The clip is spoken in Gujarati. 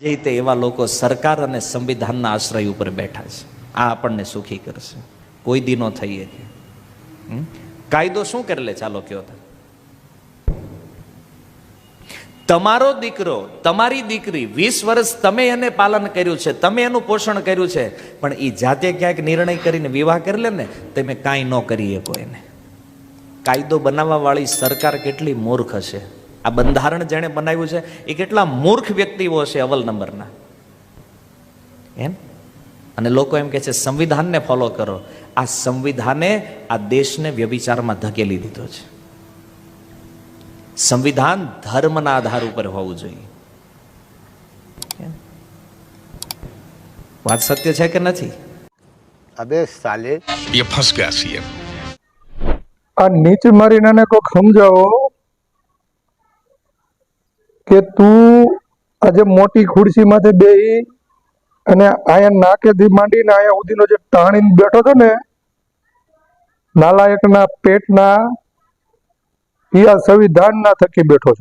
જે રીતે એવા લોકો સરકાર અને સંવિધાનના આશ્રય ઉપર બેઠા છે. આ આપણને સુખી કરશે. કોઈ દિનો થઈએ કાયદો શું કરે લે? ચાલો કયો તમારો દીકરો, તમારી દીકરી વીસ વર્ષ તમે એને પાલન કર્યું છે, તમે એનું પોષણ કર્યું છે, પણ એ જાતે ક્યાંક નિર્ણય કરીને વિવાહ કરી લે ને તમે કાંઈ ન કરી શકો એને કાયદો બનાવવા વાળી સરકાર કેટલી મૂર્ખ હશે. આ બંધારણ જેણે બનાવ્યું છે એ કેટલા મૂર્ખ વ્યક્તિઓ હશે અવલ નંબરના એમ અને લોકો એમ કહે છે સંવિધાનને ફોલો કરો આ સંવિધાને આ દેશને વ્યભિચારમાં ધકેલી દીધો છે સંવિધાન ધર્મના આધાર ઉપર હોવું જોઈએ એમ? વાત સત્ય છે કે નથી अबे साले ये फंस गया सीएम આ નીચ મારીને એને કોક સમજાવો કે તું આજે મોટી ખુરશીમાંથી બેહી અને અહીંયા નાકેથી માંડીને અહીંયા સુધીનો જે ટાણીને બેઠો છો ને, નાલાયકના પેટના એ આ સંવિધાનના થકી બેઠો છો.